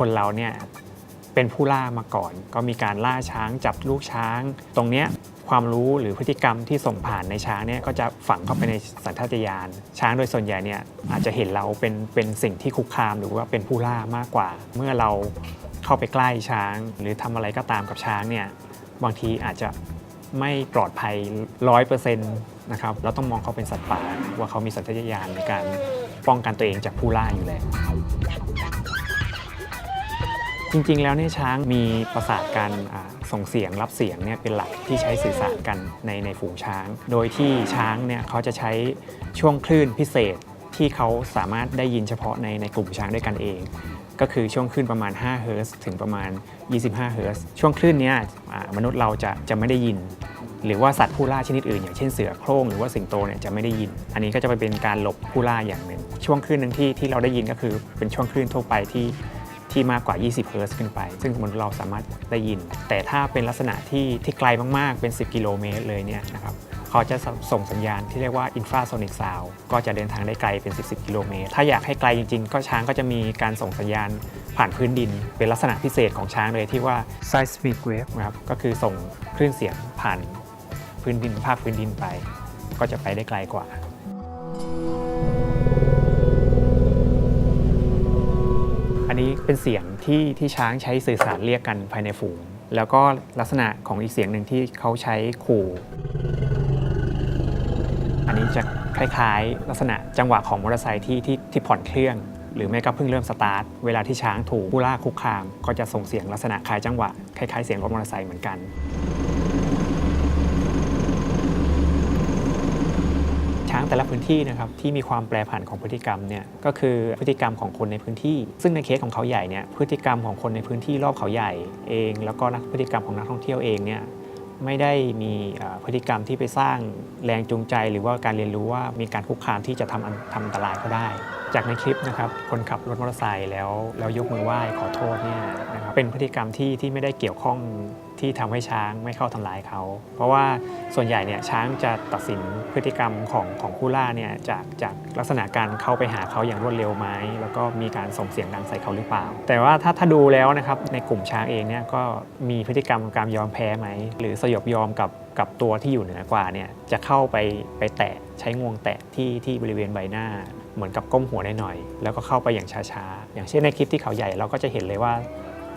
คนเราเนี่ยเป็นผู้ล่ามาก่อน ก็มีการล่าช้างจับลูกช้าง ตรงเนี้ยความรู้หรือพฤติกรรมที่ส่งผ่านในช้างเนี่ยก็จะฝังเข้าไปในสัญชาตญาณช้างโดยส่วนใหญ่เนี่ยอาจจะเห็นเราเป็นเป็นสิ่งที่คุกคามหรือว่าเป็นผู้ล่ามากกว่า เมื่อเราเข้าไปใกล้ช้าง หรือทำอะไรก็ตามกับช้างเนี่ยบางทีอาจจะไม่ปลอดภัยร้อยเปอร์เซ็นต์นะครับเราต้องมองเขาเป็นสัตว์ป่าว่าเขามีสัญชาตญาณในการป้องกันตัวเองจากผู้ล่าอยู่แล้ว จริงๆ แล้วเนี่ยช้างมีประสาทการส่งเสียงรับเสียงเนี่ยเป็นหลักที่ใช้สื่อสารกันในในฝูงช้าง โดยที่ช้างเนี่ยเขาจะใช้ช่วงคลื่นพิเศษที่เขาสามารถได้ยินเฉพาะในในกลุ่มช้างด้วยกันเอง ก็คือช่วงคลื่นประมาณ 5 เฮิร์ตถึงประมาณ 25 เฮิร์ตช่วงคลื่นเนี้ยมนุษย์เราจะจะไม่ได้ยิน หรือว่าสัตว์ผู้ล่าชนิดอื่น อย่างเช่นเสือโคร่งหรือว่าสิงโตเนี่ยจะไม่ได้ยิน อันนี้ก็จะไปเป็นการหลบผู้ล่าอย่างหนึ่ง ช่วงคลื่นหนึ่งที่ที่เราได้ยินก็คือเป็นช่วงคลื่นทั่วไปที่ ที่มากกว่า 20เฮิรตซ์ขึ้นไป ซึ่งมนุษย์เราสามารถได้ยิน แต่ถ้าเป็นลักษณะที่ที่ไกลมากๆ เป็น 10 กิโลเมตรเลยเนี่ยนะครับเขาจะส่งสัญญาณที่เรียกว่า infrasonic sound ก็จะเดินทางได้ไกลเป็น 10 10 กิโลเมตร ถ้าอยากให้ไกลจริง ๆ ก็ช้างก็จะมีการส่งสัญญาณผ่านพื้นดิน เป็นลักษณะพิเศษของช้างเลยที่ว่า seismic wave นะครับก็คือส่งคลื่นเสียงผ่านพื้นดินภาคพื้นดินไป ก็จะไปได้ไกลกว่า นี้เป็นเสียงที่ที่ช้างใช้สื่อสารเรียกกันภายในฝูง แล้วก็ลักษณะของอีกเสียงหนึ่งที่เขาใช้ขู่ อันนี้จะคล้ายๆ ลักษณะจังหวะของมอเตอร์ไซค์ที่ที่ที่ผ่อนเครื่อง หรือไม่ก็เพิ่งเริ่มสตาร์ท เวลาที่ช้างถูกผู้ล่าคุกคาม ก็จะส่งเสียงลักษณะคล้ายจังหวะคล้ายๆเสียงรถมอเตอร์ไซค์เหมือนกัน ช้าง แต่ละพื้นที่นะครับที่มีความแปรผันของพฤติกรรมเนี่ยก็คือพฤติกรรมของคนในพื้นที่ ซึ่งในเคสของเขาใหญ่เนี่ยพฤติกรรมของคนในพื้นที่รอบเขาใหญ่เอง แล้วก็นักพฤติกรรมของนักท่องเที่ยวเองเนี่ยไม่ได้มีพฤติกรรมที่ไปสร้างแรงจูงใจ หรือว่าการเรียนรู้ว่ามีการคุกคามที่จะทำทำอันตรายเขาได้ จากในคลิปนะครับคนขับรถมอเตอร์ไซค์แล้วแล้วยกมือไหว้ขอโทษเนี่ยนะครับเป็นพฤติกรรมที่ที่ไม่ได้เกี่ยวข้อง ที่ทำให้ช้างไม่เข้าทำร้ายเขา เพราะว่าส่วนใหญ่เนี่ยช้างจะตัดสินพฤติกรรมของของผู้ล่าเนี่ยจากจากลักษณะการเข้าไปหาเขาอย่างรวดเร็วไหมแล้วก็มีการส่งเสียงดังใส่เขาหรือเปล่า แต่ว่าถ้าถ้าดูแล้วนะครับในกลุ่มช้างเองเนี่ยก็มีพฤติกรรมการยอมแพ้ไหมหรือสยบยอมกับกับตัวที่อยู่เหนือกว่าเนี่ยจะเข้าไปไปแตะใช้งวงแตะที่ที่บริเวณใบหน้าเหมือนกับก้มหัวหน่อยๆแล้วก็เข้าไปอย่างช้าๆอย่างเช่นในคลิปที่เขาใหญ่เราก็จะเห็นเลยว่า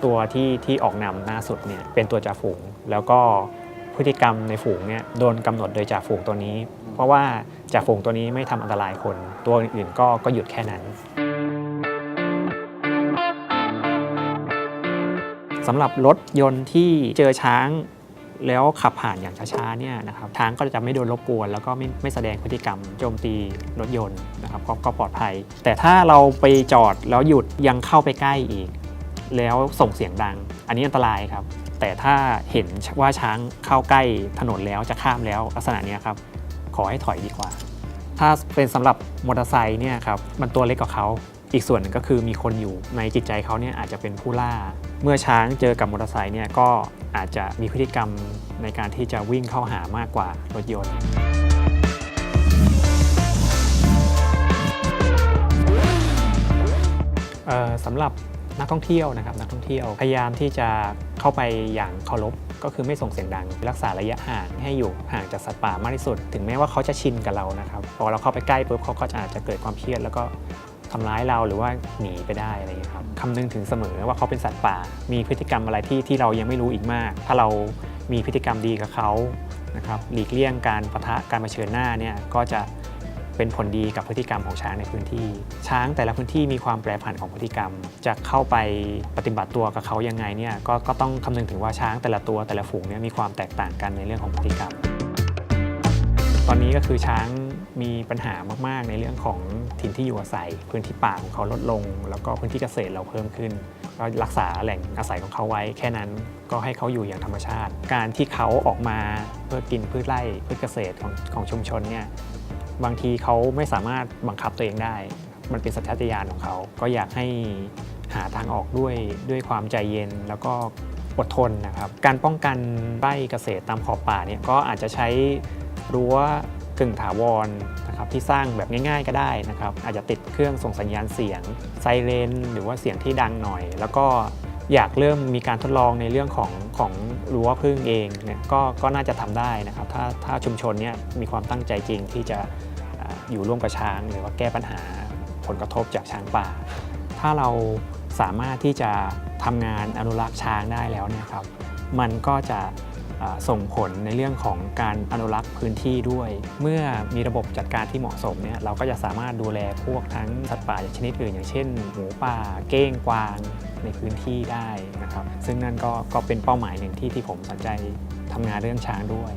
ตัวที่ที่ออกนำหน้าสุดเนี่ยเป็นตัวจ่าฝูง แล้วก็พฤติกรรมในฝูงเนี่ยโดนกำหนดโดยจ่าฝูงตัวนี้ เพราะว่าจ่าฝูงตัวนี้ไม่ทำอันตรายคน ตัวอื่นๆก็ก็หยุดแค่นั้นสำหรับรถยนต์ที่เจอช้างแล้วขับผ่านอย่างช้าๆเนี่ยนะครับช้างก็จะไม่โดนรบกวน แล้วก็ไม่ไม่แสดงพฤติกรรมโจมตีรถยนต์นะครับกก็ปลอดภัย แต่ถ้าเราไปจอดแล้วหยุดยังเข้าไปใกล้อีก แล้วส่งเสียงดัง อันนี้อันตรายครับ แต่ถ้าเห็นว่าช้างเข้าใกล้ถนนแล้วจะข้ามแล้วลักษณะนี้ครับ ขอให้ถอยดีกว่า ถ้าเป็นสำหรับมอเตอร์ไซค์เนี่ยครับมันตัวเล็กกว่าเขาอีกส่วนหนึ่งก็คือมีคนอยู่ในจิตใจเขาเนี่ยอาจจะเป็นผู้ล่า เมื่อช้างเจอกับมอเตอร์ไซค์เนี่ยก็อาจจะมีพฤติกรรมในการที่จะวิ่งเข้าหามากกว่ารถยนต์เอ่อสำหรับ นักท่องเที่ยวนะครับนักท่องเที่ยวพยายามที่จะเข้าไปอย่างเคารพก็คือไม่ส่งเสียงดัง รักษาระยะห่างให้อยู่ห่างจากสัตว์ป่ามากที่สุด ถึงแม้ว่าเขาจะชินกับเรานะครับพอเราเข้าไปใกล้ปุ๊บเขาก็จะอาจจะเกิดความเครียดแล้วก็ทำร้ายเราหรือว่าหนีไปได้อะไรอย่างเงี้ยครับคำนึงถึงเสมอว่าเขาเป็นสัตว์ป่า มีพฤติกรรมอะไรที่ที่เรายังไม่รู้อีกมาก ถ้าเรามีพฤติกรรมดีกับเขานะครับหลีกเลี่ยงการปะทะการเผชิญหน้าเนี่ยก็จะ เป็นผลดีกับพฤติกรรมของช้างในพื้นที่ ช้างแต่ละพื้นที่มีความแปรผันของพฤติกรรม จะเข้าไปปฏิบัติตัวกับเขายังไงเนี่ยก็ก็ต้องคำนึงถึงว่าช้างแต่ละตัวแต่ละฝูงเนี่ยมีความแตกต่างกันในเรื่องของพฤติกรรม ตอนนี้ก็คือช้างมีปัญหามาก ๆ ในเรื่องของถิ่นที่อยู่อาศัย พื้นที่ป่าของเขาลดลง แล้วก็พื้นที่เกษตรเราเพิ่มขึ้น ก็รักษาแหล่งอาศัยของเขาไว้ แค่นั้นก็ให้เขาอยู่อย่างธรรมชาติ การที่เขาออกมาเพื่อกินพืชไร่พืชเกษตรของของชุมชนเนี่ย บางทีเขาไม่สามารถบังคับตัวเองได้ มันเป็นสัญชาตญาณของเขา ก็อยากให้หาทางออกด้วยด้วยความใจเย็นแล้วก็อดทนนะครับ การป้องกันไร่เกษตรตามขอบป่าเนี่ยก็อาจจะใช้รั้วกึ่งถาวรนะครับที่สร้างแบบง่ายๆก็ได้นะครับ อาจจะติดเครื่องส่งสัญญาณเสียงไซเรนหรือว่าเสียงที่ดังหน่อย แล้วก็ อยากเริ่มมีการทดลองในเรื่องของของรั้วพึ่งเองเนี่ยก็ก็น่าจะทำได้นะครับ ถ้าถ้าชุมชนเนี่ยมีความตั้งใจจริงที่จะอยู่ร่วมกับช้าง หรือว่าแก้ปัญหาผลกระทบจากช้างป่า ถ้าเราสามารถที่จะทำงานอนุรักษ์ช้างได้แล้วเนี่ยครับ มันก็จะ ส่งผลในเรื่องของการอนุรักษ์พื้นที่ด้วย เมื่อมีระบบจัดการที่เหมาะสมเนี่ยเราก็จะสามารถดูแลพวกทั้งสัตว์ป่าชนิดอื่น อย่างเช่นหมูป่า เก้งกวางในพื้นที่ได้นะครับ ซึ่งนั่นก็ก็เป็นเป้าหมายหนึ่งที่ที่ผมสนใจทำงานเรื่องช้างด้วย